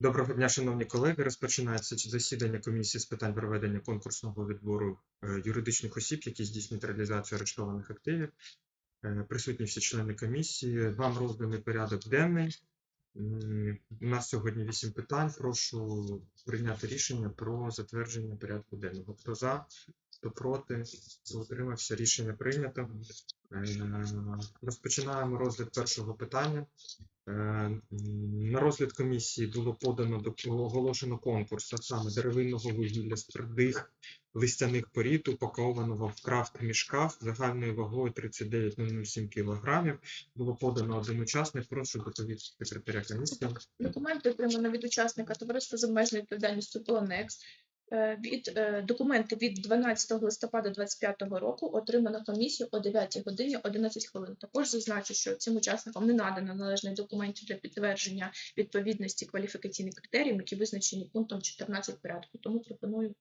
Доброго дня, шановні колеги. Розпочинається засідання комісії з питань проведення конкурсного відбору е, юридичних осіб, які здійснюють реалізацію арештованих активів. Е, Присутні всі члени комісії. Вам розданий порядок денний. У нас сьогодні вісім питань. Прошу прийняти рішення про затвердження порядку денного. Хто за, хто проти, хто утримався, рішення прийнято. Е, Розпочинаємо розгляд першого питання. Розгляд комісії було подано до оголошено конкурс, а саме деревинного вугілля з твердих листяних порід, упакованого в крафт мішках загальною вагою 39,07 кг. Було подано один учасник. Прошу доповідь секретаря комісії. Документи отримано від учасника товариства з обмеженою відповідальністю Полонекс. Е, Від е, документи від 12 листопада 2025 року отримано комісію о 9 годині 11 хвилин. Також зазначу, що цим учасникам не надано належних документів для підтвердження відповідності кваліфікаційних критеріїв, які визначені пунктом 14 порядку. Тому пропоную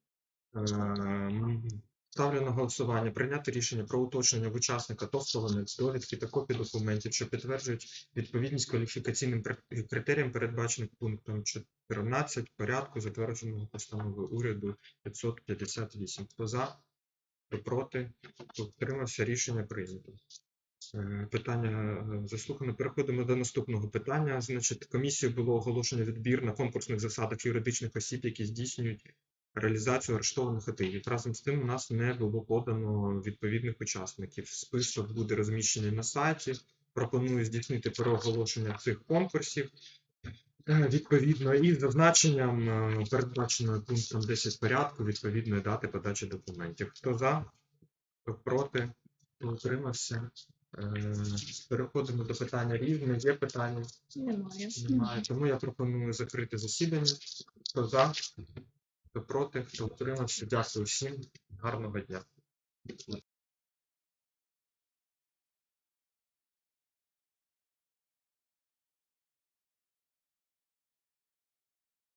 Ем, Ставлю на голосування прийняти рішення про уточнення в учасника ТОВ «Солонець» довідки та копії документів, що підтверджують відповідність кваліфікаційним критеріям, передбаченим пунктом 14 порядку, затвердженого постановою уряду 558. Хто за, хто проти, хто утримався, рішення прийнято. Е, Питання е, заслухано. Переходимо до наступного питання. Значить, комісією було оголошено відбір на конкурсних засадах юридичних осіб, які здійснюють реалізацію арештованих активів. Разом з тим у нас не було подано відповідних учасників. Список буде розміщений на сайті. Пропоную здійснити переоголошення цих конкурсів. е, Відповідно, і з зазначенням е, передбаченого пунктом 10 порядку відповідної дати подачі документів. Хто за, хто проти, хто утримався. Е, Переходимо до питання різне. Є питання? немає. Немає. Тому я пропоную закрити засідання. Хто за, хто проти, хто утримався. Дякую всім. Гарного дня.